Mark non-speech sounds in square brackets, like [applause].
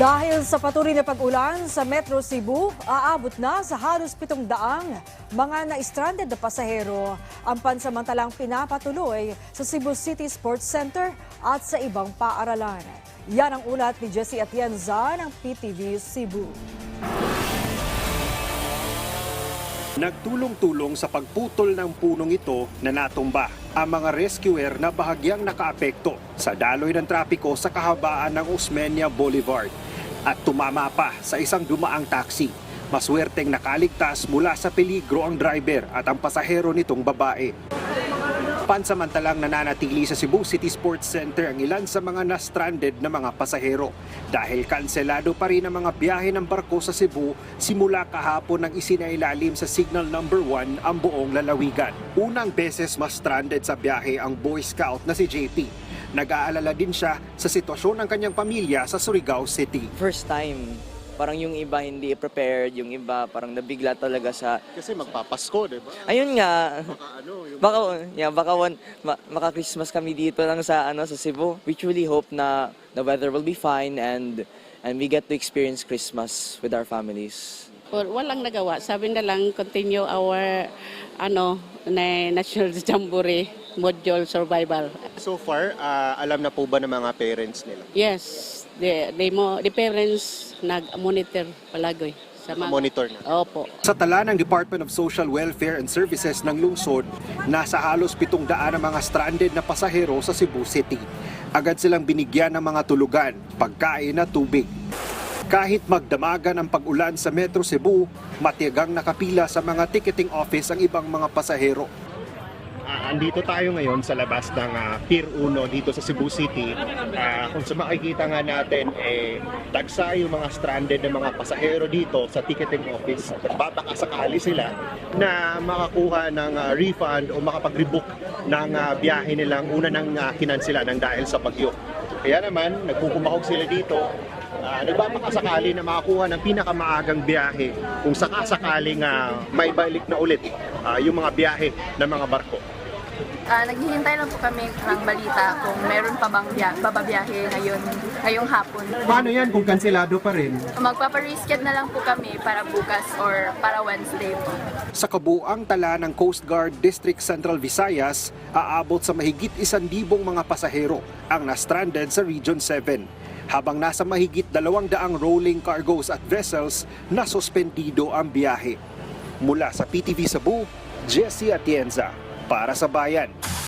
Dahil sa patuloy na pag-ulan sa Metro Cebu, aabot na sa halos pitong daang mga na-stranded na pasahero ang pansamantalang pinapatuloy sa Cebu City Sports Center at sa ibang paaralan. Yan ang ulat ni Jesse Atienza ng PTV Cebu. Nagtulong-tulong sa pagputol ng punong ito na natumba ang mga rescuer na bahagyang nakaapekto sa daloy ng trapiko sa kahabaan ng Osmeña Boulevard at tumama pa sa isang dumaang taxi. Maswerteng nakaligtas mula sa peligro ang driver at ang pasahero nitong babae. Pansamantalang nananatili sa Cebu City Sports Center ang ilan sa mga na-stranded na mga pasahero dahil kanselado pa rin ang mga biyahe ng barko sa Cebu simula kahapon nang isinailalim sa signal number 1 ang buong lalawigan. Unang beses mas stranded sa biyahe ang Boy Scout na si JP. Nag-aalala din siya sa sitwasyon ng kanyang pamilya sa Surigao City. first time. Parang yung iba hindi prepared, yung iba parang nabigla talaga sa Kasi magpapasko, di ba? Ayun nga. Baka ano, yung Baka yeah, baka one, ma- maka-Christmas kami dito lang sa ano sa Cebu. We truly hope na the weather will be fine and and we get to experience Christmas with our families. Or walang nagawa. Sabi na lang continue our ano na National [laughs] Jamboree Module Survival. so far, ah, alam na po ba ng mga parents nila? Yes, the the mo the parents nag-monitor palagi sa mga Monitor na. Opo. Sa tala ng Department of Social Welfare and Services ng lungsod, nasa halos pitong daan ang mga stranded na pasahero sa Cebu City. Agad silang binigyan ng mga tulugan, pagkain at tubig. Kahit magdamagan ang pag-ulan sa Metro Cebu, matiyagang nakapila sa mga ticketing office ang ibang mga pasahero. Ah, andito tayo ngayon sa labas ng ah, Pier 1 dito sa Cebu City. Ah, kung sa makikita nga natin, eh, tagsa yung mga stranded na mga pasahero dito sa ticketing office. Babaka sakali sila na makakuha ng ah, refund o makapag-rebook ng ah, biyahe nilang una nang uh, kinansila ng dahil sa bagyo. Kaya naman, nagkukumahog sila dito uh, nagbabakasakali na makakuha ng pinakamaagang biyahe kung sakasakaling uh, may balik na ulit ah, yung mga biyahe ng mga barko. Ah, naghihintay lang po kami ng balita kung meron pa bang biya- bababiyahe ngayon, ngayong hapon. Paano yan kung kanselado pa rin? Magpapa-reschedule na lang po kami para bukas or para Wednesday po. Sa kabuang tala ng Coast Guard District Central Visayas, aabot sa mahigit isandibong mga pasahero ang na-stranded sa Region 7. Habang nasa mahigit dalawang daang rolling cargoes at vessels na suspendido ang biyahe. Mula sa PTV Cebu, Jesse Atienza, para sa Bayan.